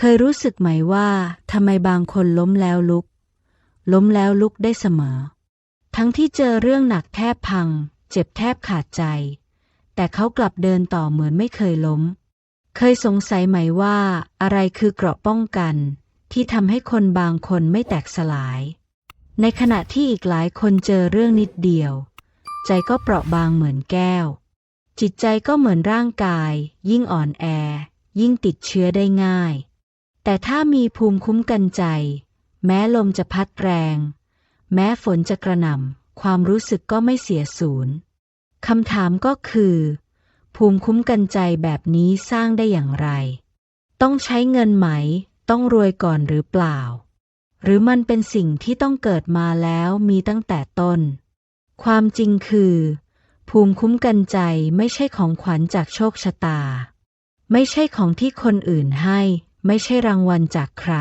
เคยรู้สึกไหมว่าทำไมบางคนล้มแล้วลุก ล้มแล้วลุกได้เสมอ ทั้งที่เจอเรื่องหนักแทบพัง เจ็บแทบขาดใจ แต่เขากลับเดินต่อเหมือนไม่เคยล้ม เคยสงสัยไหมว่าอะไรคือเกราะป้องกัน ที่ทำให้คนบางคนไม่แตกสลาย ในขณะที่อีกหลายคนเจอเรื่องนิดเดียว ใจก็เปราะบางเหมือนแก้ว จิตใจก็เหมือนร่างกาย ยิ่งอ่อนแอ ยิ่งติดเชื้อได้ง่าย แต่ถ้ามีภูมิคุ้มกันใจ แม้ลมจะพัดแรง แม้ฝนจะกระหน่ำความรู้สึกก็ไม่เสียสูญคำถามก็คือ ภูมิคุ้มกันใจแบบนี้สร้างได้อย่างไร ต้องใช้เงินไหม ต้องรวยก่อนหรือเปล่า หรือมันเป็นสิ่งที่ต้องเกิดมาแล้วมีตั้งแต่ต้น ความจริงคือ ภูมิคุ้มกันใจไม่ใช่ของขวัญจากโชคชะตา ไม่ใช่ของที่คนอื่นให้ ไม่ใช่รางวัลจากใคร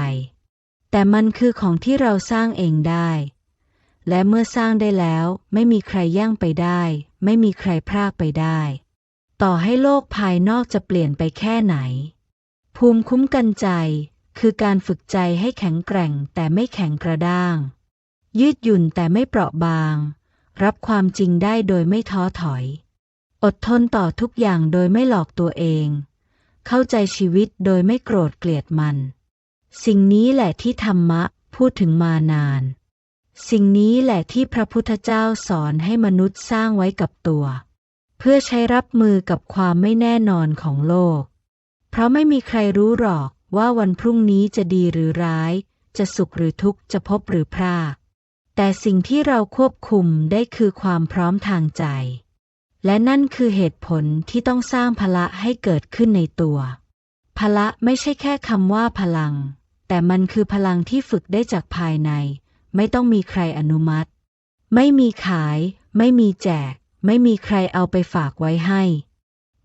แต่มันคือของที่เราสร้างเองได้ และเมื่อสร้างได้แล้วไม่มีใครแย่งไปได้ ไม่มีใครพรากไปได้ ต่อให้โลกภายนอกจะเปลี่ยนไปแค่ไหน ภูมิคุ้มกันใจคือการฝึกใจให้แข็งแกร่งแต่ไม่แข็งกระด้าง ยืดหยุ่นแต่ไม่เปราะบาง รับความจริงได้โดยไม่ท้อถอย อดทนต่อทุกอย่างโดยไม่หลอกตัวเอง เข้าใจชีวิตโดยไม่โกรธเกลียดมัน สิ่งนี้แหละที่ธรรมะพูดถึงมานาน สิ่งนี้แหละที่พระพุทธเจ้าสอนให้มนุษย์สร้างไว้กับตัว เพื่อใช้รับมือกับความไม่แน่นอนของโลก เพราะไม่มีใครรู้หรอกว่าวันพรุ่งนี้จะดีหรือร้าย จะสุขหรือทุกข์จะพบหรือพรากแต่สิ่งที่เราควบคุมได้คือความพร้อมทางใจ และนั่นคือเหตุผลที่ต้องสร้างพละให้เกิดขึ้นในตัว พละไม่ใช่แค่คำว่าพลัง แต่มันคือพลังที่ฝึกได้จากภายใน ไม่ต้องมีใครอนุมัติ ไม่มีขาย ไม่มีแจก ไม่มีใครเอาไปฝากไว้ให้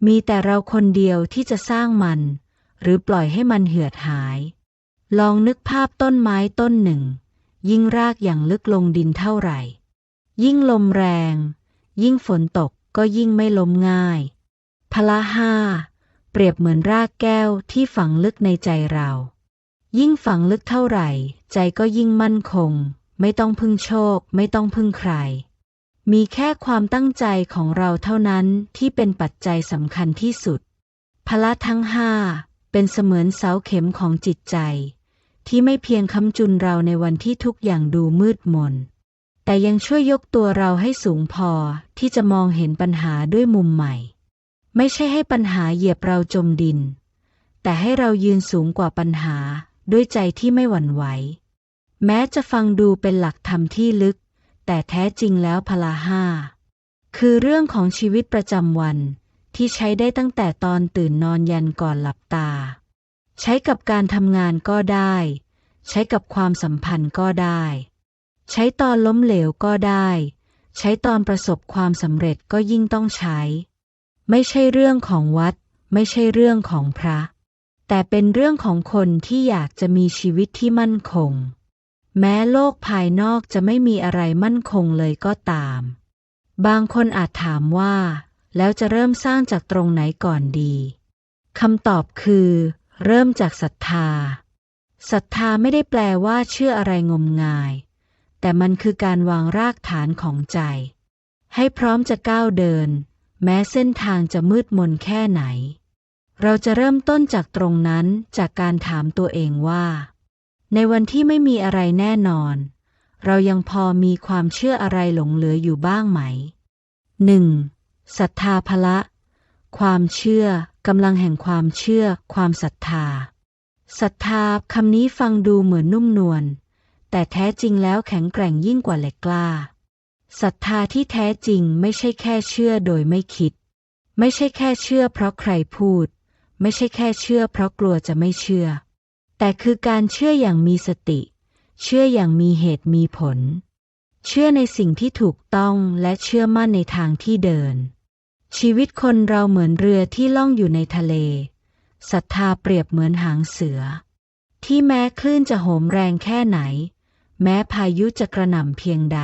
มีแต่เราคนเดียวที่จะสร้างมัน หรือปล่อยให้มันเหือดหาย ลองนึกภาพต้นไม้ต้นหนึ่ง ยิ่งรากอย่างลึกลงดินเท่าไหร่ ยิ่งลมแรง ยิ่งฝนตก ก็ยิ่งไม่ล้มง่าย พละห้าเปรียบเหมือนรากแก้วที่ฝังลึกในใจเรา ยิ่งฝังลึกเท่าไหร่ ใจก็ยิ่งมั่นคง ไม่ต้องพึ่งโชค ไม่ต้องพึ่งใคร มีแค่ความตั้งใจของเราเท่านั้นที่เป็นปัจจัยสำคัญที่สุด พละทั้งห้าเป็นเสมือนเสาเข็มของจิตใจ ที่ไม่เพียงค้ำจุนเราในวันที่ทุกอย่างดูมืดมน แต่ยังช่วยยกตัวเราให้สูงพอที่จะมองเห็นปัญหาด้วยมุมใหม่ ไม่ใช่ให้ปัญหาเหยียบเราจมดิน แต่ให้เรายืนสูงกว่าปัญหาด้วยใจที่ไม่หวั่นไหว แม้จะฟังดูเป็นหลักธรรมที่ลึก แต่แท้จริงแล้วพละห้า คือเรื่องของชีวิตประจำวันที่ใช้ได้ตั้งแต่ตอนตื่นนอนยันก่อนหลับตา ใช้กับการทำงานก็ได้ ใช้กับความสัมพันธ์ก็ได้ ใช้ตอนล้มเหลวก็ได้ ใช้ตอนประสบความสำเร็จก็ยิ่งต้องใช้ ไม่ใช่เรื่องของวัด ไม่ใช่เรื่องของพระ แต่เป็นเรื่องของคนที่อยากจะมีชีวิตที่มั่นคง แม้โลกภายนอกจะไม่มีอะไรมั่นคงเลยก็ตาม บางคนอาจถามว่า แล้วจะเริ่มสร้างจากตรงไหนก่อนดีคำตอบคือ เริ่มจากศรัทธาศรัทธาไม่ได้แปลว่าเชื่ออะไรงมงาย แต่มันคือการวางรากฐานของใจ ให้พร้อมจะก้าวเดิน แม้เส้นทางจะมืดมนแค่ไหน เราจะเริ่มต้นจากตรงนั้นจากการถามตัวเองว่า ในวันที่ไม่มีอะไรแน่นอน เรายังพอมีความเชื่ออะไรหลงเหลืออยู่บ้างไหม 1. ศรัทธาพละ ความเชื่อกำลังแห่งความเชื่อ ความศรัทธาศรัทธาคำนี้ฟังดูเหมือนนุ่มนวล แต่แท้จริงแล้วแข็งแกร่งยิ่งกว่าเหล็กกล้าศรัทธาที่แท้จริงไม่ใช่แค่เชื่อโดยไม่คิด ไม่ใช่แค่เชื่อเพราะใครพูด ไม่ใช่แค่เชื่อเพราะกลัวจะไม่เชื่อ แต่คือการเชื่ออย่างมีสติ เชื่ออย่างมีเหตุมีผล เชื่อในสิ่งที่ถูกต้องและเชื่อมั่นในทางที่เดิน ชีวิตคนเราเหมือนเรือที่ล่องอยู่ในทะเลศรัทธาเปรียบเหมือนหางเสือ ที่แม้คลื่นจะโหมแรงแค่ไหน แม้พายุจะกระหน่ำเพียงใด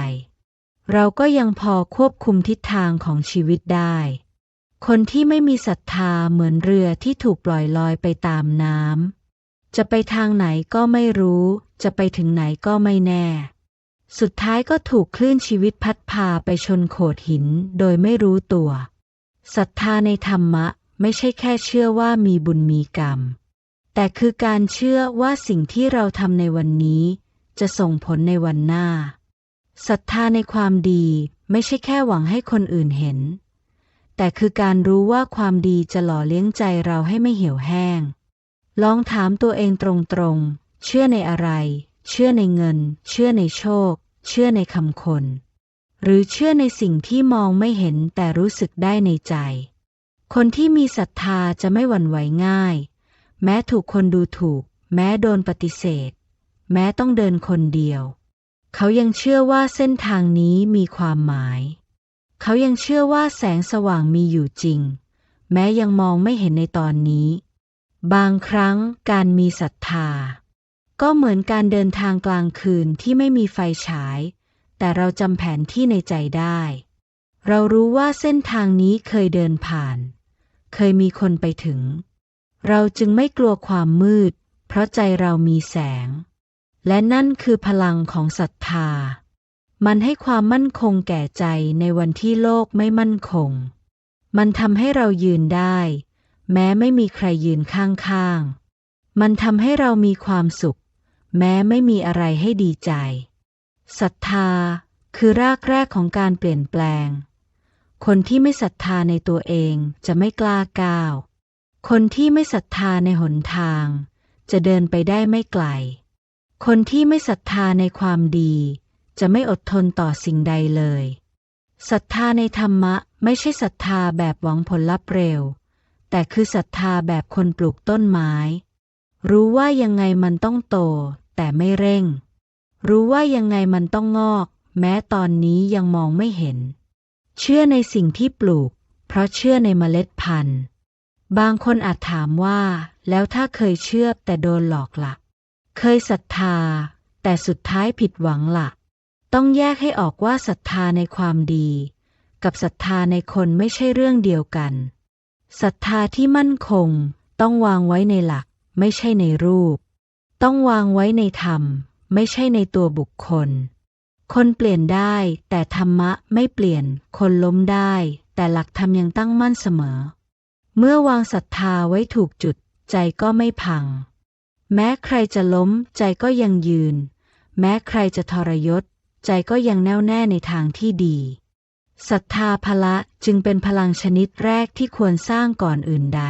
เราก็ยังพอควบคุมทิศทางของชีวิตได้ คนที่ไม่มีศรัทธาเหมือนเรือที่ถูกปล่อยลอยไปตามน้ำจะไปทางไหนก็ไม่รู้ จะไปถึงไหนก็ไม่แน่ สุดท้ายก็ถูกคลื่นชีวิตพัดพาไปชนโขดหินโดยไม่รู้ตัวศรัทธาในธรรมะไม่ใช่แค่เชื่อว่ามีบุญมีกรรม แต่คือการเชื่อว่าสิ่งที่เราทำในวันนี้ จะส่งผลในวันหน้า ศรัทธาในความดีไม่ใช่แค่หวังให้คนอื่นเห็น แต่คือการรู้ว่าความดีจะหล่อเลี้ยงใจเราให้ไม่เหี่ยวแห้ง ลองถามตัวเองตรงๆ เชื่อในอะไร เชื่อในเงิน เชื่อในโชค เชื่อในคำคน หรือเชื่อในสิ่งที่มองไม่เห็นแต่รู้สึกได้ในใจ คนที่มีศรัทธาจะไม่หวั่นไหวง่าย แม้ถูกคนดูถูก แม้โดนปฏิเสธ แม้ต้องเดินคนเดียว เขายังเชื่อว่าเส้นทางนี้มีความหมาย เขายังเชื่อว่าแสงสว่างมีอยู่จริง แม้ยังมองไม่เห็นในตอนนี้ บางครั้งการมีศรัทธา ก็เหมือนการเดินทางกลางคืนที่ไม่มีไฟฉาย แต่เราจำแผนที่ในใจได้ เรารู้ว่าเส้นทางนี้เคยเดินผ่าน เคยมีคนไปถึง เราจึงไม่กลัวความมืด เพราะใจเรามีแสง และนั่นคือพลังของศรัทธา มันให้ความมั่นคงแก่ใจในวันที่โลกไม่มั่นคง มันทำให้เรายืนได้ แม้ไม่มีใครยืนข้างๆ มันทำให้เรามีความสุข แม้ไม่มีอะไรให้ดีใจ ศรัทธาคือรากแรกของการเปลี่ยนแปลง คนที่ไม่ศรัทธาในตัวเองจะไม่กล้าก้าว คนที่ไม่ศรัทธาในหนทาง จะเดินไปได้ไม่ไกล คนที่ไม่ศรัทธาในความดี จะไม่อดทนต่อสิ่งใดเลย ศรัทธาในธรรมะไม่ใช่ศรัทธาแบบหวังผลลัพธ์เร็ว แต่คือศรัทธาแบบคนปลูกต้นไม้ รู้ว่ายังไงมันต้องโต แต่ไม่เร่ง รู้ว่ายังไงมันต้องงอก แม้ตอนนี้ยังมองไม่เห็น เชื่อในสิ่งที่ปลูก เพราะเชื่อในเมล็ดพันธุ์ บางคนอาจถามว่า แล้วถ้าเคยเชื่อแต่โดนหลอกละ่ะ เคยศรัทธา แต่สุดท้ายผิดหวังละ่ะ ต้องแยกให้ออกว่าศรัทธาในความดี กับศรัทธาในคนไม่ใช่เรื่องเดียวกันศรัทธาที่มั่นคง ต้องวางไว้ในหลัก ไม่ใช่ในรูป ต้องวางไว้ในธรรม ไม่ใช่ในตัวบุคคล คนเปลี่ยนได้ แต่ธรรมะไม่เปลี่ยน คนล้มได้ แต่หลักธรรมยังตั้งมั่นเสมอ เมื่อวางศรัทธาไว้ถูกจุดใจก็ไม่พัง แม้ใครจะล้มใจก็ยังยืน แม้ใครจะทรยศ ใจก็ยังแน่วแน่ในทางที่ดีศรัทธาพละจึงเป็นพลังชนิดแรกที่ควรสร้างก่อนอื่นใด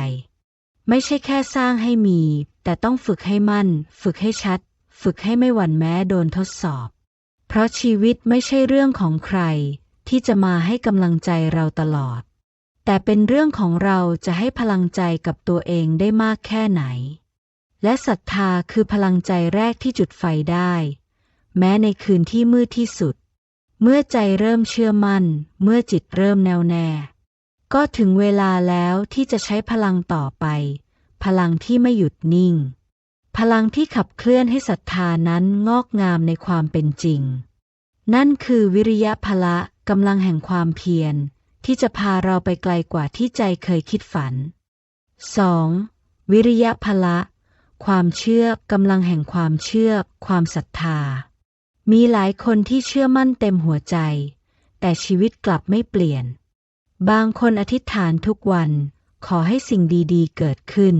ไม่ใช่แค่สร้างให้มี แต่ต้องฝึกให้มั่น ฝึกให้ชัด ฝึกให้ไม่หวั่นแม้โดนทดสอบ เพราะชีวิตไม่ใช่เรื่องของใคร ที่จะมาให้กำลังใจเราตลอด แต่เป็นเรื่องของเราจะให้พลังใจกับตัวเองได้มากแค่ไหน และศรัทธาคือพลังใจแรกที่จุดไฟได้ แม้ในคืนที่มืดที่สุด เมื่อใจเริ่มเชื่อมั่น เมื่อจิตเริ่มแน่วแน่ ก็ถึงเวลาแล้วที่จะใช้พลังต่อไป พลังที่ไม่หยุดนิ่ง พลังที่ขับเคลื่อนให้ศรัทธานั้นงอกงามในความเป็นจริง นั่นคือวิริยะพละกำลังแห่งความเพียร ที่จะพาเราไปไกลกว่าที่ใจเคยคิดฝัน 2. วิริยะพละ ความเชื่อกำลังแห่งความเชื่อ ความศรัทธา มีหลายคนที่เชื่อมั่นเต็มหัวใจ แต่ชีวิตกลับไม่เปลี่ยน บางคนอธิษฐานทุกวัน ขอให้สิ่งดีๆ เกิดขึ้น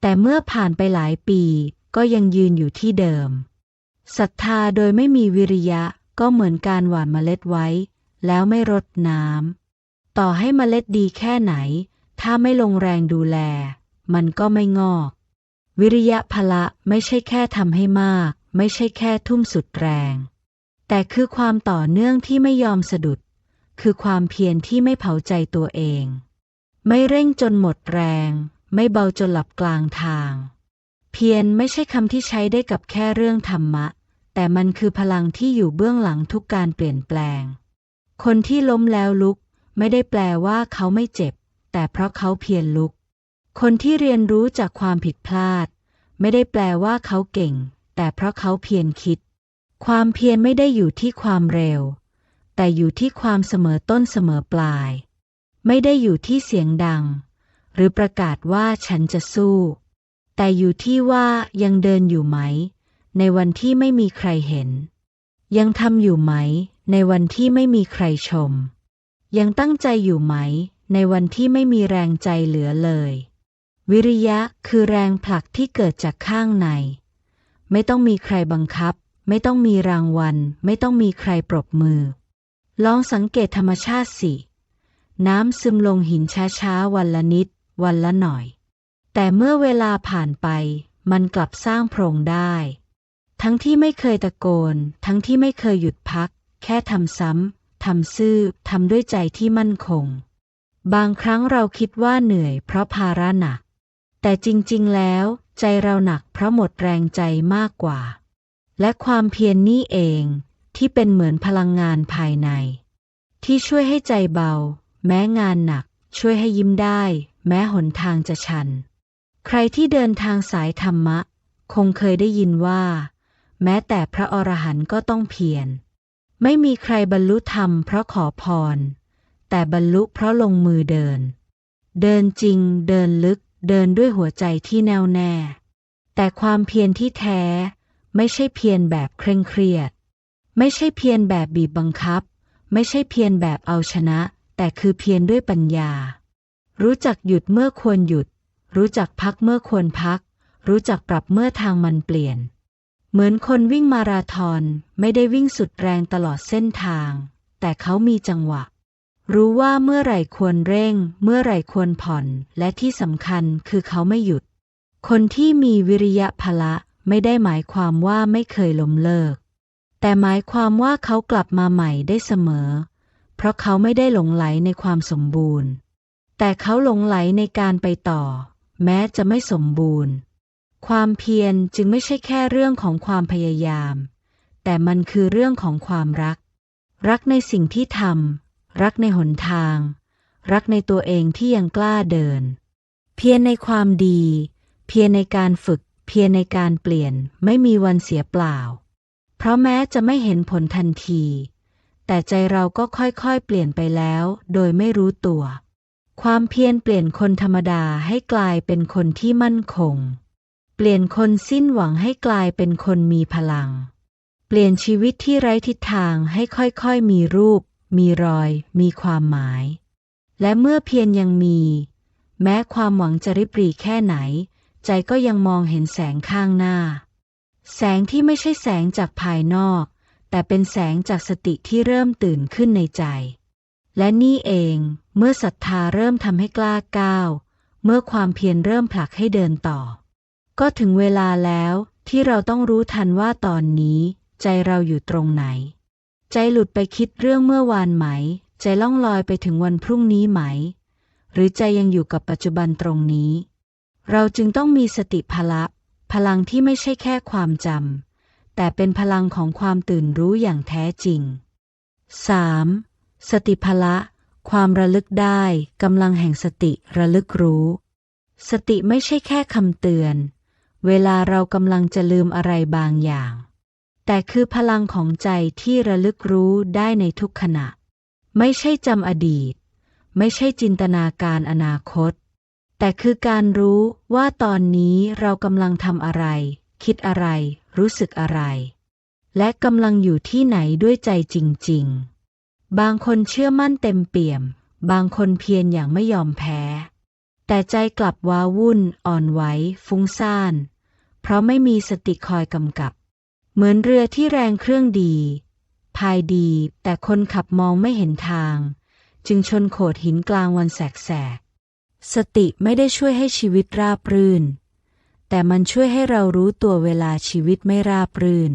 แต่เมื่อผ่านไปหลายปีก็ยังยืนอยู่ที่เดิม ศรัทธาโดยไม่มีวิริยะก็เหมือนการหว่านเมล็ดไว้ แล้วไม่รดน้ำ ต่อให้เมล็ดดีแค่ไหน ถ้าไม่ลงแรงดูแล มันก็ไม่งอก วิริยะพละไม่ใช่แค่ทำให้มาก ไม่ใช่แค่ทุ่มสุดแรง แต่คือความต่อเนื่องที่ไม่ยอมสะดุด คือความเพียรที่ไม่เผาใจตัวเอง ไม่เร่งจนหมดแรง ไม่เบาจนหลับกลางทาง เพียรไม่ใช่คำที่ใช้ได้กับแค่เรื่องธรรมะ แต่มันคือพลังที่อยู่เบื้องหลังทุกการเปลี่ยนแปลง คนที่ล้มแล้วลุก ไม่ได้แปลว่าเขาไม่เจ็บ แต่เพราะเขาเพียรลุก คนที่เรียนรู้จากความผิดพลาด ไม่ได้แปลว่าเขาเก่ง แต่เพราะเขาเพียรคิด ความเพียรไม่ได้อยู่ที่ความเร็ว แต่อยู่ที่ความเสมอต้นเสมอปลาย ไม่ได้อยู่ที่เสียงดัง หรือประกาศว่าฉันจะสู้ แต่อยู่ที่ว่ายังเดินอยู่ไหม ในวันที่ไม่มีใครเห็น ยังทำอยู่ไหม ในวันที่ไม่มีใครชม ยังตั้งใจอยู่ไหม ในวันที่ไม่มีแรงใจเหลือเลย วิริยะคือแรงผลักที่เกิดจากข้างใน ไม่ต้องมีใครบังคับ ไม่ต้องมีรางวัล ไม่ต้องมีใครปรบมือ ลองสังเกตธรรมชาติสิ น้ำซึมลงหินช้าๆ วันละนิด วันละหน่อย แต่เมื่อเวลาผ่านไป มันกลับสร้างโพรงได้ ทั้งที่ไม่เคยตะโกน ทั้งที่ไม่เคยหยุดพัก แค่ทำซ้ำทำซื่อทำด้วยใจที่มั่นคง บางครั้งเราคิดว่าเหนื่อยเพราะภาระหนัก แต่จริงๆ แล้ว ใจเราหนักเพราะหมดแรงใจมากกว่า และความเพียรนนี่เองที่เป็นเหมือนพลังงานภายใน ที่ช่วยให้ใจเบา แม้งานหนัก ช่วยให้ยิ้มได้ แม้หนทางจะชัน ใครที่เดินทางสายธรรมะ คงเคยได้ยินว่า แม้แต่พระอรหันต์ก็ต้องเพียรไม่มีใครบรรลุธรรมเพราะขอพร แต่บรรลุเพราะลงมือเดิน เดินจริงเดินลึก เดินด้วยหัวใจที่แน่วแน่ แต่ความเพียรที่แท้ ไม่ใช่เพียรแบบเคร่งเครียด ไม่ใช่เพียรแบบบีบบังคับ ไม่ใช่เพียรแบบเอาชนะ แต่คือเพียรด้วยปัญญา รู้จักหยุดเมื่อควรหยุด รู้จักพักเมื่อควรพัก รู้จักปรับเมื่อทางมันเปลี่ยน เหมือนคนวิ่งมาราธอนไม่ได้วิ่งสุดแรงตลอดเส้นทาง แต่เขามีจังหวะ รู้ว่าเมื่อไหร่ควรเร่ง เมื่อไหร่ควรผ่อน และที่สำคัญคือเขาไม่หยุด คนที่มีวิริยะพละไม่ได้หมายความว่าไม่เคยล้มเลิก แต่หมายความว่าเขากลับมาใหม่ได้เสมอ เพราะเขาไม่ได้หลงไหลในความสมบูรณ์ แต่เขาหลงไหลในการไปต่อ แม้จะไม่สมบูรณ์ ความเพียรจึงไม่ใช่แค่เรื่องของความพยายาม แต่มันคือเรื่องของความรัก รักในสิ่งที่ทำ รักในหนทาง รักในตัวเองที่ยังกล้าเดิน เพียรในความดี เพียรในการฝึก เพียรในการเปลี่ยนไม่มีวันเสียเปล่า เพราะแม้จะไม่เห็นผลทันที แต่ใจเราก็ค่อยๆ เปลี่ยนไปแล้ว โดยไม่รู้ตัว ความเพียรเปลี่ยนคนธรรมดาให้กลายเป็นคนที่มั่นคง เปลี่ยนคนสิ้นหวังให้กลายเป็นคนมีพลังเปลี่ยนชีวิตที่ไร้ทิศทางให้ค่อยๆมีรูป มีรอย มีความหมาย และเมื่อเพียรยังมี แม้ความหวังจะริบหรี่แค่ไหน ใจก็ยังมองเห็นแสงข้างหน้า แสงที่ไม่ใช่แสงจากภายนอก แต่เป็นแสงจากสติที่เริ่มตื่นขึ้นในใจ และนี่เองเมื่อศรัทธาเริ่มทำให้กล้าก้าว เมื่อความเพียรเริ่มผลักให้เดินต่อ ก็ถึงเวลาแล้วที่เราต้องรู้ทันว่าตอนนี้ ใจเราอยู่ตรงไหน ใจหลุดไปคิดเรื่องเมื่อวานไหม ใจล่องลอยไปถึงวันพรุ่งนี้ไหม หรือใจยังอยู่กับปัจจุบันตรงนี้ เราจึงต้องมีสติพละ พลังที่ไม่ใช่แค่ความจำแต่เป็นพลังของความตื่นรู้อย่างแท้จริง 3. สติพละความระลึกได้กำลังแห่งสติระลึกรู้ สติไม่ใช่แค่คำเตือน เวลาเรากำลังจะลืมอะไรบางอย่าง แต่คือพลังของใจที่ระลึกรู้ได้ในทุกขณะ ไม่ใช่จำอดีต ไม่ใช่จินตนาการอนาคต แต่คือการรู้ว่าตอนนี้เรากำลังทำอะไร คิดอะไร รู้สึกอะไร และกำลังอยู่ที่ไหนด้วยใจจริง ๆ บางคนเชื่อมั่นเต็มเปี่ยม บางคนเพียรอย่างไม่ยอมแพ้ แต่ใจกลับว้าวุ่น อ่อนไหวฟุ้งซ่าน เพราะไม่มีสติคอยกำกับ เหมือนเรือที่แรงเครื่องดี พายดี แต่คนขับมองไม่เห็นทาง จึงชนโขดหินกลางวันแสกๆสติไม่ได้ช่วยให้ชีวิตราบรื่น แต่มันช่วยให้เรารู้ตัวเวลาชีวิตไม่ราบรื่น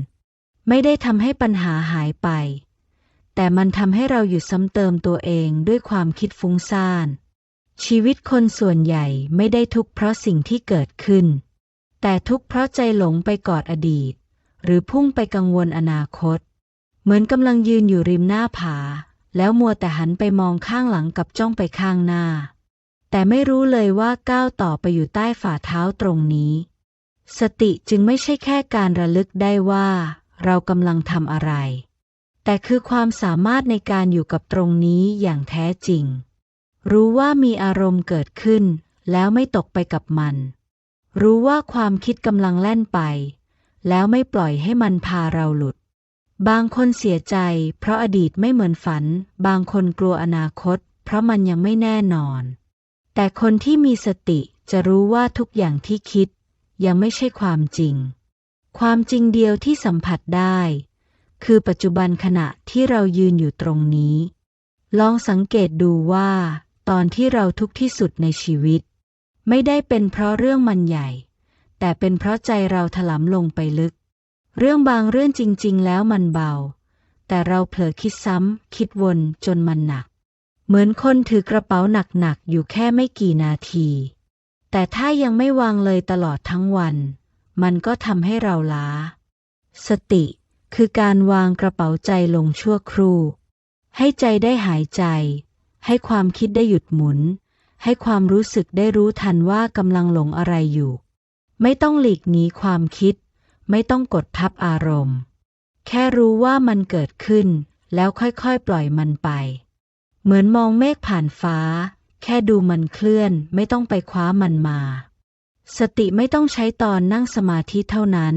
ไม่ได้ทำให้ปัญหาหายไป แต่มันทำให้เราหยุดซ้ำเติมตัวเองด้วยความคิดฟุ้งซ่าน ชีวิตคนส่วนใหญ่ไม่ได้ทุกข์เพราะสิ่งที่เกิดขึ้น แต่ทุกข์เพราะใจหลงไปกอดอดีต หรือพุ่งไปกังวลอนาคต เหมือนกำลังยืนอยู่ริมหน้าผา แล้วมัวแต่หันไปมองข้างหลังกับจ้องไปข้างหน้า แต่ไม่รู้เลยว่าก้าวต่อไปอยู่ใต้ฝ่าเท้าตรงนี้ สติจึงไม่ใช่แค่การระลึกได้ว่า เรากำลังทำอะไร แต่คือความสามารถในการอยู่กับตรงนี้อย่างแท้จริง รู้ว่ามีอารมณ์เกิดขึ้น แล้วไม่ตกไปกับมันรู้ว่าความคิดกำลังแล่นไป แล้วไม่ปล่อยให้มันพาเราหลุด บางคนเสียใจ เพราะอดีตไม่เหมือนฝัน บางคนกลัวอนาคต เพราะมันยังไม่แน่นอน แต่คนที่มีสติจะรู้ว่าทุกอย่างที่คิด ยังไม่ใช่ความจริง ความจริงเดียวที่สัมผัสได้ คือปัจจุบันขณะที่เรายืนอยู่ตรงนี้ ลองสังเกตดูว่า ตอนที่เราทุกข์ที่สุดในชีวิต ไม่ได้เป็นเพราะเรื่องมันใหญ่ แต่เป็นเพราะใจเราถลำลงไปลึก เรื่องบางเรื่องจริง ๆ แล้วมันเบา แต่เราเผลอคิดซ้ำ คิดวนจนมันหนัก เหมือนคนถือกระเป๋าหนัก ๆ อยู่แค่ไม่กี่นาที แต่ถ้ายังไม่วางเลยตลอดทั้งวัน มันก็ทำให้เราล้า สติคือการวางกระเป๋าใจลงชั่วครู่ ให้ใจได้หายใจ ให้ความคิดได้หยุดหมุน ให้ความรู้สึกได้รู้ทันว่ากำลังหลงอะไรอยู่ ไม่ต้องหลีกหนีความคิด ไม่ต้องกดทับอารมณ์ แค่รู้ว่ามันเกิดขึ้น แล้วค่อยๆ ปล่อยมันไป เหมือนมองเมฆผ่านฟ้า แค่ดูมันเคลื่อน ไม่ต้องไปคว้ามันมา สติไม่ต้องใช้ตอนนั่งสมาธิเท่านั้น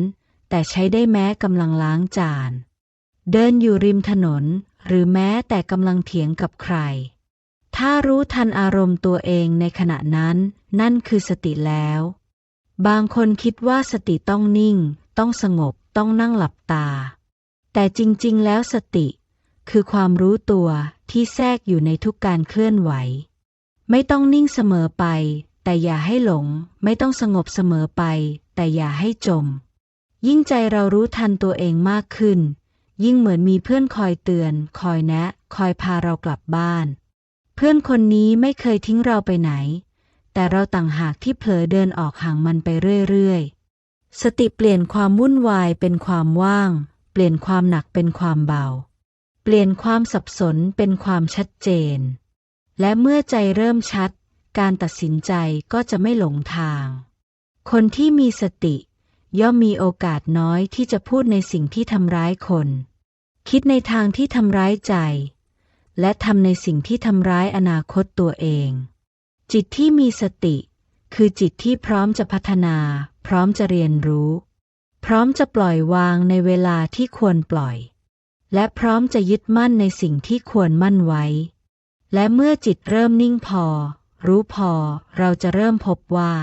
แต่ใช้ได้แม้กำลังล้างจาน เดินอยู่ริมถนน หรือแม้แต่กำลังเถียงกับใครถ้ารู้ทันอารมณ์ตัวเองในขณะนั้น นั่นคือสติแล้ว บางคนคิดว่าสติต้องนิ่ง ต้องสงบ ต้องนั่งหลับตา แต่จริง ๆ แล้วสติ คือความรู้ตัวที่แทรกอยู่ในทุกการเคลื่อนไหว ไม่ต้องนิ่งเสมอไป แต่อย่าให้หลง ไม่ต้องสงบเสมอไป แต่อย่าให้จม ยิ่งใจเรารู้ทันตัวเองมากขึ้น ยิ่งเหมือนมีเพื่อนคอยเตือน คอยแนะ คอยพาเรากลับบ้าน เพื่อนคนนี้ไม่เคยทิ้งเราไปไหน แต่เราต่างหากที่เผลอเดินออกห่างมันไปเรื่อยๆ สติเปลี่ยนความวุ่นวายเป็นความว่าง เปลี่ยนความหนักเป็นความเบา เปลี่ยนความสับสนเป็นความชัดเจน และเมื่อใจเริ่มชัด การตัดสินใจก็จะไม่หลงทาง คนที่มีสติ ย่อมมีโอกาสน้อยที่จะพูดในสิ่งที่ทำร้ายคน คิดในทางที่ทำร้ายใจ และทำในสิ่งที่ทำร้ายอนาคตตัวเอง จิตที่มีสติ คือจิตที่พร้อมจะพัฒนา พร้อมจะเรียนรู้ พร้อมจะปล่อยวางในเวลาที่ควรปล่อย และพร้อมจะยึดมั่นในสิ่งที่ควรมั่นไว้ และเมื่อจิตเริ่มนิ่งพอ รู้พอ เราจะเริ่มพบว่า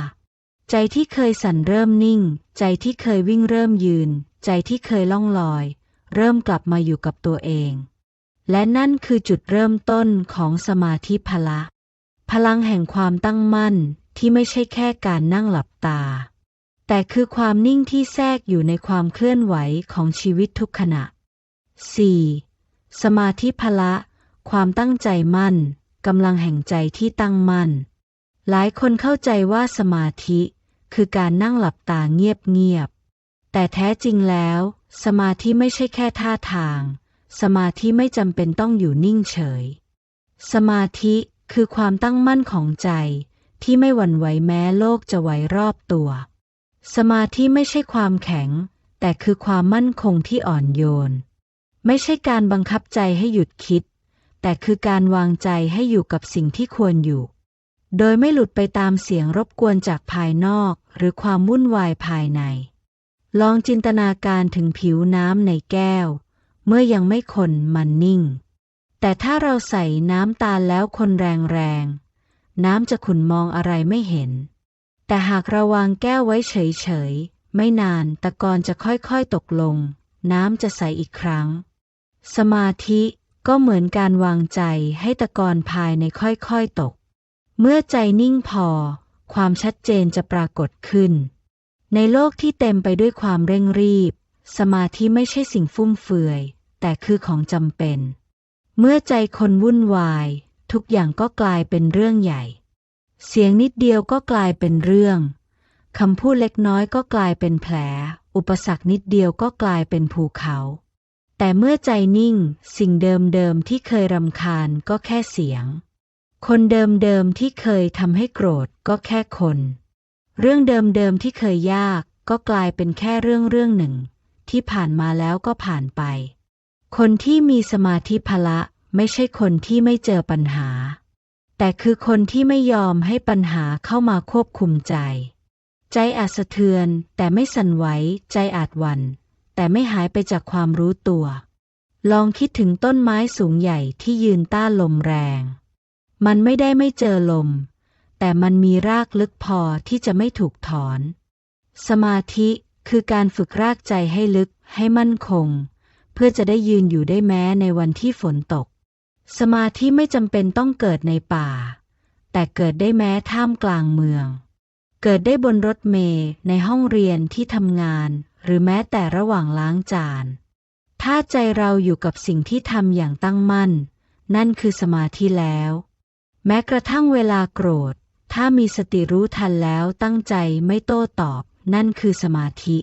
ใจที่เคยสั่นเริ่มนิ่ง ใจที่เคยวิ่งเริ่มยืน ใจที่เคยล่องลอย เริ่มกลับมาอยู่กับตัวเอง และนั่นคือจุดเริ่มต้นของสมาธิพละ พลังแห่งความตั้งมั่นที่ไม่ใช่แค่การนั่งหลับตา แต่คือความนิ่งที่แทรกอยู่ในความเคลื่อนไหวของชีวิตทุกขณะ 4. สมาธิพละ ความตั้งใจมั่นกำลังแห่งใจที่ตั้งมั่น หลายคนเข้าใจว่าสมาธิ คือการนั่งหลับตาเงียบๆ แต่แท้จริงแล้ว สมาธิไม่ใช่แค่ท่าทาง สมาธิไม่จำเป็นต้องอยู่นิ่งเฉย สมาธิ คือความตั้งมั่นของใจที่ไม่หวั่นไหวแม้โลกจะไหวรอบตัว สมาธิไม่ใช่ความแข็ง แต่คือความมั่นคงที่อ่อนโยน ไม่ใช่การบังคับใจให้หยุดคิด แต่คือการวางใจให้อยู่กับสิ่งที่ควรอยู่ โดยไม่หลุดไปตามเสียงรบกวนจากภายนอกหรือความวุ่นวายภายใน ลองจินตนาการถึงผิวน้ำในแก้ว เมื่อยังไม่คนมันนิ่ง แต่ถ้าเราใส่น้ำตาลแล้วคนแรงๆ น้ำจะขุ่นมองอะไรไม่เห็น แต่หากเราวางแก้วไว้เฉยๆ ไม่นานตะกอนจะค่อยๆตกลง น้ำจะใสอีกครั้ง สมาธิก็เหมือนการวางใจให้ตะกอนภายในค่อยๆตก เมื่อใจนิ่งพอ ความชัดเจนจะปรากฏขึ้น ในโลกที่เต็มไปด้วยความเร่งรีบ สมาธิไม่ใช่สิ่งฟุ่มเฟือย แต่คือของจำเป็น เมื่อใจคนวุ่นวาย ทุกอย่างก็กลายเป็นเรื่องใหญ่ เสียงนิดเดียวก็กลายเป็นเรื่องคำพูดเล็กน้อยก็กลายเป็นแผล อุปสรรคนิดเดียวก็กลายเป็นภูเขา แต่เมื่อใจนิ่ง สิ่งเดิมๆที่เคยรำคาญก็แค่เสียง คนเดิมๆที่เคยทำให้โกรธก็แค่คน เรื่องเดิมๆที่เคยยากก็กลายเป็นแค่เรื่องเรื่องหนึ่ง ที่ผ่านมาแล้วก็ผ่านไป คนที่มีสมาธิพละไม่ใช่คนที่ไม่เจอปัญหา แต่คือคนที่ไม่ยอมให้ปัญหาเข้ามาควบคุมใจ ใจอาจสะเทือนแต่ไม่สั่นไหว ใจอาจวัน แต่ไม่หายไปจากความรู้ตัว ลองคิดถึงต้นไม้สูงใหญ่ที่ยืนต้านลมแรง มันไม่ได้ไม่เจอลม แต่มันมีรากลึกพอที่จะไม่ถูกถอน สมาธิคือการฝึกรากใจให้ลึกให้มั่นคง เพื่อจะได้ยืนอยู่ได้แม้ในวันที่ฝนตก สมาธิไม่จำเป็นต้องเกิดในป่า แต่เกิดได้แม้ท่ามกลางเมือง เกิดได้บนรถเมล์ในห้องเรียนที่ทำงาน หรือแม้แต่ระหว่างล้างจาน ถ้าใจเราอยู่กับสิ่งที่ทำอย่างตั้งมั่น นั่นคือสมาธิแล้ว แม้กระทั่งเวลาโกรธ ถ้ามีสติรู้ทันแล้วตั้งใจไม่โต้ตอบ นั่นคือสมาธิ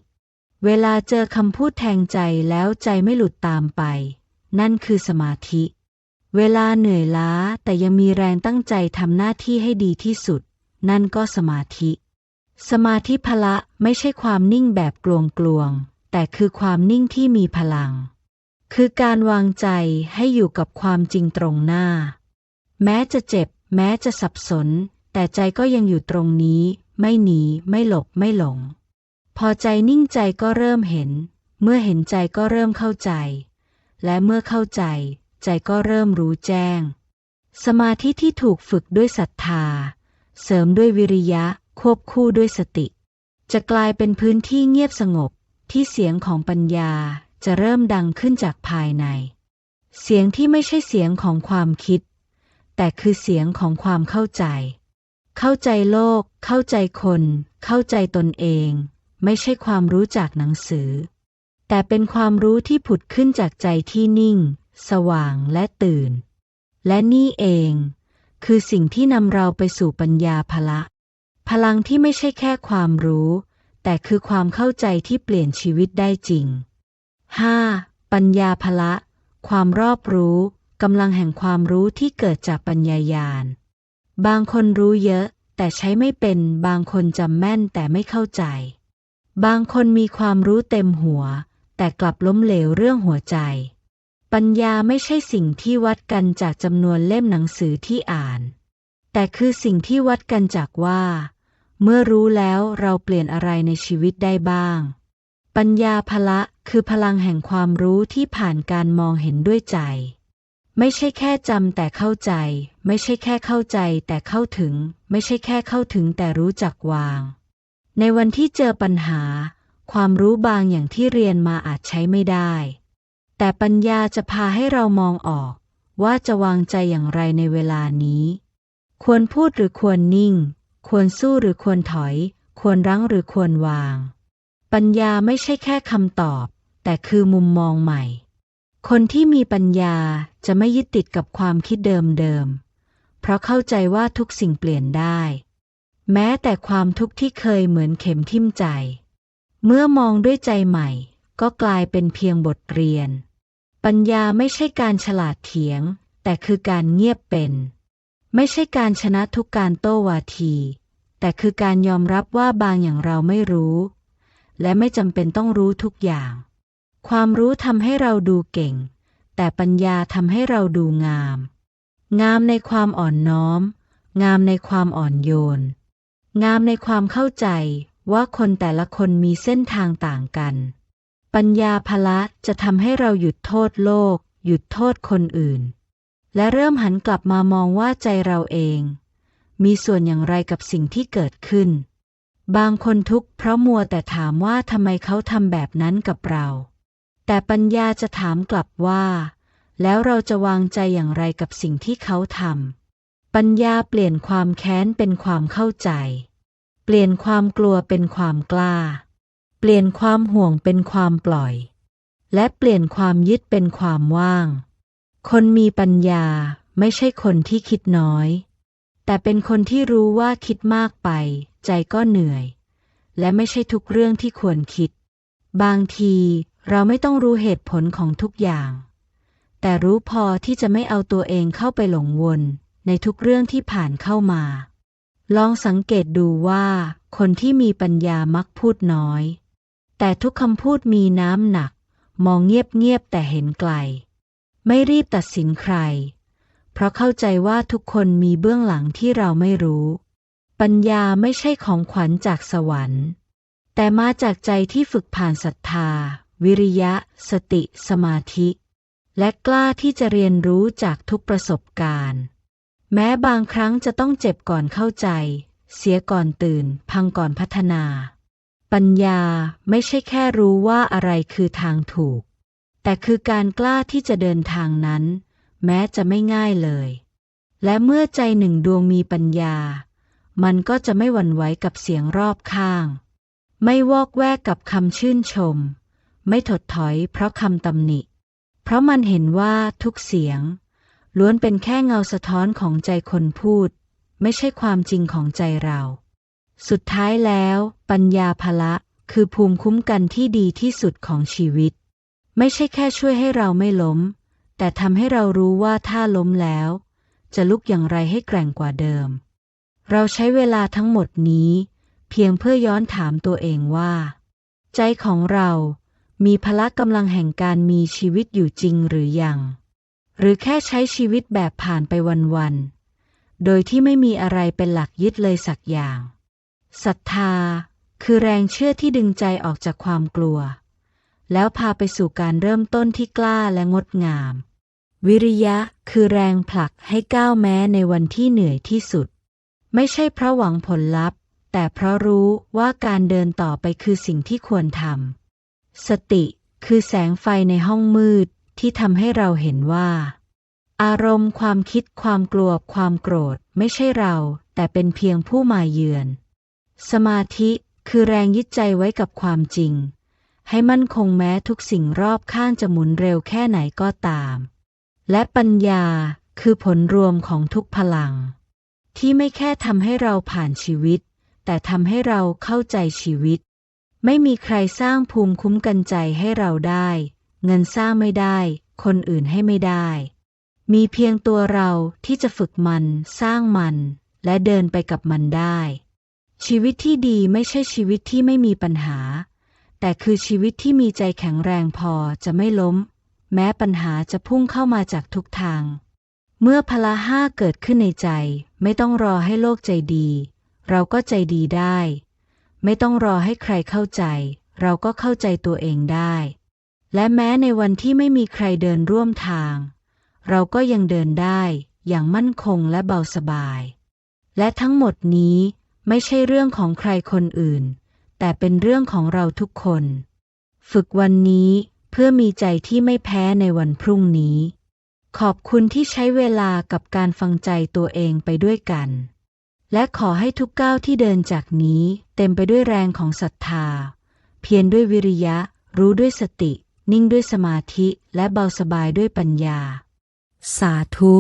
เวลาเจอคำพูดแทงใจแล้วใจไม่หลุดตามไป นั่นคือสมาธิ เวลาเหนื่อยล้าแต่ยังมีแรงตั้งใจทำหน้าที่ให้ดีที่สุด นั่นก็สมาธิ สมาธิพละไม่ใช่ความนิ่งแบบกลวงกลวงๆแต่คือความนิ่งที่มีพลัง คือการวางใจให้อยู่กับความจริงตรงหน้า แม้จะเจ็บ แม้จะสับสน แต่ใจก็ยังอยู่ตรงนี้ ไม่หนี ไม่หลบ ไม่หลง พอใจนิ่งใจก็เริ่มเห็น เมื่อเห็นใจก็เริ่มเข้าใจ และเมื่อเข้าใจ ใจก็เริ่มรู้แจ้ง สมาธิที่ถูกฝึกด้วยศรัทธา เสริมด้วยวิริยะควบคู่ด้วยสติ จะกลายเป็นพื้นที่เงียบสงบที่เสียงของปัญญาจะเริ่มดังขึ้นจากภายใน เสียงที่ไม่ใช่เสียงของความคิด แต่คือเสียงของความเข้าใจ เข้าใจโลก เข้าใจคน เข้าใจตนเอง ไม่ใช่ความรู้จากหนังสือ แต่เป็นความรู้ที่ผุดขึ้นจากใจที่นิ่ง สว่างและตื่น และนี่เอง คือสิ่งที่นำเราไปสู่ปัญญาพละ พลังที่ไม่ใช่แค่ความรู้ แต่คือความเข้าใจที่เปลี่ยนชีวิตได้จริง 5. ปัญญาพละ ความรอบรู้กำลังแห่งความรู้ที่เกิดจากปัญญายาณ บางคนรู้เยอะ แต่ใช้ไม่เป็น บางคนจำแม่นแต่ไม่เข้าใจ บางคนมีความรู้เต็มหัว แต่กลับล้มเหลวเรื่องหัวใจ ปัญญาไม่ใช่สิ่งที่วัดกันจากจำนวนเล่มหนังสือที่อ่าน แต่คือสิ่งที่วัดกันจากว่า เมื่อรู้แล้วเราเปลี่ยนอะไรในชีวิตได้บ้าง ปัญญาพละคือพลังแห่งความรู้ที่ผ่านการมองเห็นด้วยใจ ไม่ใช่แค่จำแต่เข้าใจ ไม่ใช่แค่เข้าใจแต่เข้าถึง ไม่ใช่แค่เข้าถึงแต่รู้จักวาง ในวันที่เจอปัญหา ความรู้บางอย่างที่เรียนมาอาจใช้ไม่ได้ แต่ปัญญาจะพาให้เรามองออก ว่าจะวางใจอย่างไรในเวลานี้ ควรพูดหรือควรนิ่ง ควรสู้หรือควรถอย ควรรั้งหรือควรวาง ปัญญาไม่ใช่แค่คำตอบ แต่คือมุมมองใหม่ คนที่มีปัญญาจะไม่ยึดติดกับความคิดเดิมๆเพราะเข้าใจว่าทุกสิ่งเปลี่ยนได้ แม้แต่ความทุกข์ที่เคยเหมือนเข็มทิ่มใจ เมื่อมองด้วยใจใหม่ ก็กลายเป็นเพียงบทเรียน ปัญญาไม่ใช่การฉลาดเถียง แต่คือการเงียบเป็น ไม่ใช่การชนะทุกการโต้วาที แต่คือการยอมรับว่าบางอย่างเราไม่รู้ และไม่จำเป็นต้องรู้ทุกอย่าง ความรู้ทำให้เราดูเก่ง แต่ปัญญาทำให้เราดูงาม งามในความอ่อนน้อม งามในความอ่อนโยน งามในความเข้าใจว่าคนแต่ละคนมีเส้นทางต่างกัน ปัญญาพละจะทำให้เราหยุดโทษโลก หยุดโทษคนอื่น และเริ่มหันกลับมามองว่าใจเราเอง มีส่วนอย่างไรกับสิ่งที่เกิดขึ้น บางคนทุกข์เพราะมัวแต่ถามว่าทำไมเขาทำแบบนั้นกับเรา แต่ปัญญาจะถามกลับว่า แล้วเราจะวางใจอย่างไรกับสิ่งที่เขาทำ ปัญญาเปลี่ยนความแค้นเป็นความเข้าใจ เปลี่ยนความกลัวเป็นความกล้า เปลี่ยนความห่วงเป็นความปล่อย และเปลี่ยนความยึดเป็นความว่าง คนมีปัญญาไม่ใช่คนที่คิดน้อย แต่เป็นคนที่รู้ว่าคิดมากไป ใจก็เหนื่อย และไม่ใช่ทุกเรื่องที่ควรคิด บางทีเราไม่ต้องรู้เหตุผลของทุกอย่าง แต่รู้พอที่จะไม่เอาตัวเองเข้าไปหลงวน ในทุกเรื่องที่ผ่านเข้ามา ลองสังเกตดูว่า คนที่มีปัญญามักพูดน้อย แต่ทุกคำพูดมีน้ำหนัก มองเงียบๆแต่เห็นไกล ไม่รีบตัดสินใคร เพราะเข้าใจว่าทุกคนมีเบื้องหลังที่เราไม่รู้ ปัญญาไม่ใช่ของขวัญจากสวรรค์ แต่มาจากใจที่ฝึกผ่านศรัทธา วิริยะ สติ สมาธิและกล้าที่จะเรียนรู้จากทุกประสบการณ์ แม้บางครั้งจะต้องเจ็บก่อนเข้าใจ เสียก่อนตื่น พังก่อนพัฒนา ปัญญาไม่ใช่แค่รู้ว่าอะไรคือทางถูก แต่คือการกล้าที่จะเดินทางนั้น แม้จะไม่ง่ายเลย และเมื่อใจหนึ่งดวงมีปัญญา มันก็จะไม่หวั่นไหวกับเสียงรอบข้าง ไม่วอกแวกกับคำชื่นชม ไม่ถดถอยเพราะคำตำหนิ เพราะมันเห็นว่าทุกเสียง ล้วนเป็นแค่เงาสะท้อนของใจคนพูด ไม่ใช่ความจริงของใจเรา สุดท้ายแล้ว ปัญญาภละคือภูมิคุ้มกันที่ดีที่สุดของชีวิต ไม่ใช่แค่ช่วยให้เราไม่ล้ม แต่ทำให้เรารู้ว่าถ้าล้มแล้ว จะลุกอย่างไรให้แกร่งกว่าเดิม เราใช้เวลาทั้งหมดนี้ เพียงเพื่อย้อนถามตัวเองว่า ใจของเรามีพละกำลังแห่งการมีชีวิตอยู่จริงหรือยัง หรือแค่ใช้ชีวิตแบบผ่านไปวันๆ โดยที่ไม่มีอะไรเป็นหลักยึดเลยสักอย่าง ศรัทธาคือแรงเชื่อที่ดึงใจออกจากความกลัว แล้วพาไปสู่การเริ่มต้นที่กล้าและงดงาม วิริยะคือแรงผลักให้ก้าวแม้ในวันที่เหนื่อยที่สุด ไม่ใช่เพราะหวังผลลัพธ์ แต่เพราะรู้ว่าการเดินต่อไปคือสิ่งที่ควรทำสติคือแสงไฟในห้องมืด ที่ทำให้เราเห็นว่า อารมณ์ความคิดความกลัวความโกรธไม่ใช่เรา แต่เป็นเพียงผู้มาเยือน สมาธิคือแรงยึดใจไว้กับความจริง ให้มั่นคงแม้ทุกสิ่งรอบข้างจะหมุนเร็วแค่ไหนก็ตาม และปัญญาคือผลรวมของทุกพลัง ที่ไม่แค่ทำให้เราผ่านชีวิต แต่ทำให้เราเข้าใจชีวิต ไม่มีใครสร้างภูมิคุ้มกันใจให้เราได้ เงินสร้างไม่ได้ คนอื่นให้ไม่ได้ มีเพียงตัวเราที่จะฝึกมันสร้างมัน และเดินไปกับมันได้ ชีวิตที่ดีไม่ใช่ชีวิตที่ไม่มีปัญหา แต่คือชีวิตที่มีใจแข็งแรงพอจะไม่ล้ม แม้ปัญหาจะพุ่งเข้ามาจากทุกทาง เมื่อพละห้าเกิดขึ้นในใจ ไม่ต้องรอให้โลกใจดี เราก็ใจดีได้ ไม่ต้องรอให้ใครเข้าใจ เราก็เข้าใจตัวเองได้ และแม้ในวันที่ไม่มีใครเดินร่วมทาง เราก็ยังเดินได้อย่างมั่นคงและเบาสบาย และทั้งหมดนี้ไม่ใช่เรื่องของใครคนอื่น แต่เป็นเรื่องของเราทุกคน ฝึกวันนี้เพื่อมีใจที่ไม่แพ้ในวันพรุ่งนี้ ขอบคุณที่ใช้เวลากับการฟังใจตัวเองไปด้วยกัน และขอให้ทุกก้าวที่เดินจากนี้เต็มไปด้วยแรงของศรัทธา เพียรด้วยวิริยะ รู้ด้วยสติ นิ่งด้วยสมาธิและเบาสบายด้วยปัญญา สาธุ